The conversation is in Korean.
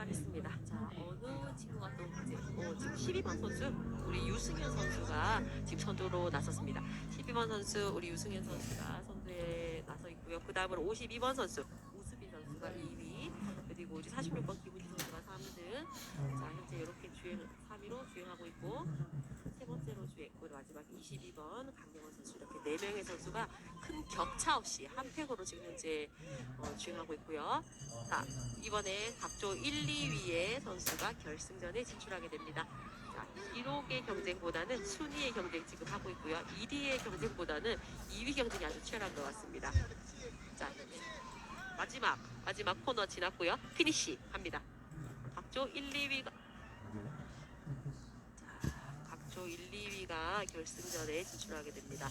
어느 친구가 또 이제 어, 지금 12번 선수 우리 유승현 선수가 지금 선두로 나섰습니다. 12번 선수 우리 유승현 선수가 선두에 나서 있고요. 그 다음으로 52번 선수 우수빈 선수가 2위 그리고 우리 46번 김우지 선수가 3등. 자 현재 이렇게 주행 3위로 주행하고 있고 세 번째로 주행 그리고 마지막 22번 강명원 선수 이렇게 네 명의 선수가 큰 격차 없이 한 팩으로 지금 현재 어, 주행하고 있고요. 자 이번에 각조 1, 2위의 선수가 결승전에 진출하게 됩니다. 자, 기록의 경쟁보다는 순위의 경쟁 지금 하고 있고요. 1위의 경쟁보다는 2위 경쟁이 아주 치열한 것 같습니다. 자, 마지막 마지막 코너 지났고요. 피니시 합니다. 각조 1, 2위가 자, 각조 1, 2위가 결승전에 진출하게 됩니다.